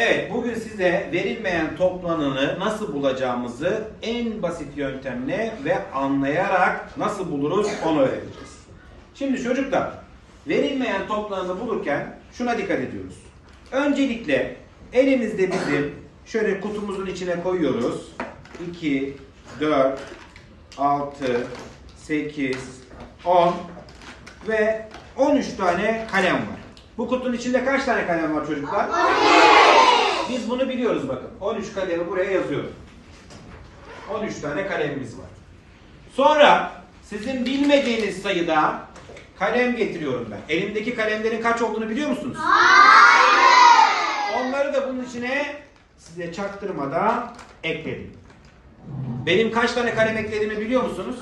Evet, bugün size verilmeyen toplananı nasıl bulacağımızı en basit yöntemle ve anlayarak nasıl buluruz onu öğreneceğiz. Şimdi çocuklar, verilmeyen toplananı bulurken şuna dikkat ediyoruz. Öncelikle elimizde bizim şöyle kutumuzun içine koyuyoruz. 2, 4, 6, 8, 10 ve 13 tane kalem var. Bu kutunun içinde kaç tane kalem var çocuklar? Biz bunu biliyoruz bakın. 13 kalemi buraya yazıyorum. 13 tane kalemimiz var. Sonra sizin bilmediğiniz sayıda kalem getiriyorum ben. Elimdeki kalemlerin kaç olduğunu biliyor musunuz? Onları da bunun içine size çaktırmadan ekledim. Benim kaç tane kalem eklediğimi biliyor musunuz?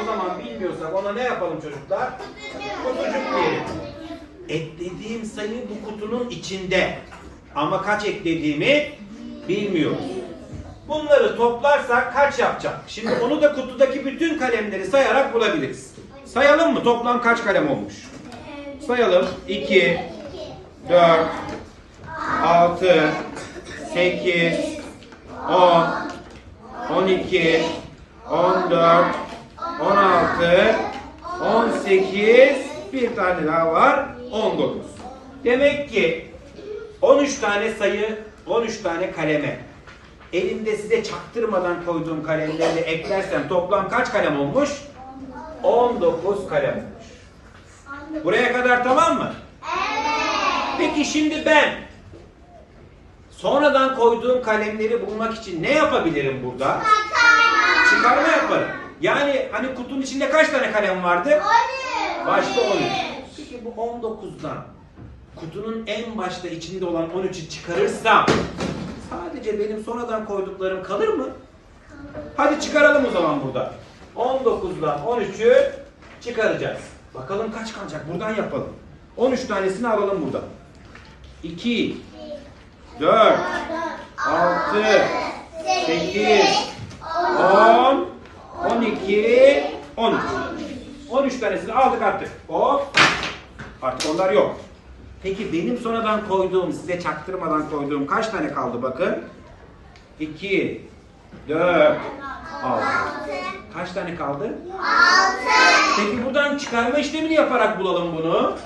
O zaman bilmiyorsak ona ne yapalım çocuklar? Kutucuk diyelim. Eklediğim sayı bu kutunun içinde. Ama kaç eklediğimi bilmiyoruz. Bunları toplarsak kaç yapacak? Şimdi onu da kutudaki bütün kalemleri sayarak bulabiliriz. Sayalım mı? Toplam kaç kalem olmuş? Sayalım. 2, 4, 6, 8, 10, 12, 14, 16, 18, bir tane daha var, 19. Demek ki 13 tane sayı, 13 tane kaleme. Elimde size çaktırmadan koyduğum kalemleri eklersem toplam kaç kalem olmuş? 19 kalem olmuş. Buraya kadar tamam mı? Peki şimdi ben sonradan koyduğum kalemleri bulmak için ne yapabilirim burada? Çıkarma yaparım. Yani hani kutunun içinde kaç tane kalem vardı? Başta 13. Peki bu 19'dan kutunun en başta içinde olan 13'ü çıkarırsam sadece benim sonradan koyduklarım kalır mı? Hadi çıkaralım o zaman burada. 19'dan 13'ü çıkaracağız. Bakalım kaç kalacak? Buradan yapalım. 13 tanesini alalım buradan. 2 4 6 8 10 12 13 13 tanesini aldık artık. Hop. Artık onlar yok. Peki benim sonradan koyduğum, size çaktırmadan koyduğum kaç tane kaldı bakın? 2 4 6 Kaç tane kaldı? 6 Peki buradan çıkarma işlemini yaparak bulalım bunu.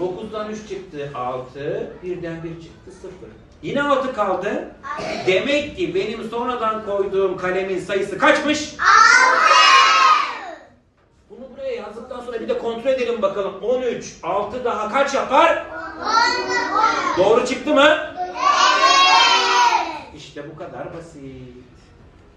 9'dan 3 çıktı 6, 1'den 1 çıktı 0. Yine 6 kaldı. Demek ki benim sonradan koyduğum kalemin sayısı kaçmış? Bunu buraya yazdıktan sonra bir de kontrol edelim bakalım. 13, 6 daha kaç yapar? Doğru çıktı mı? İşte bu kadar basit.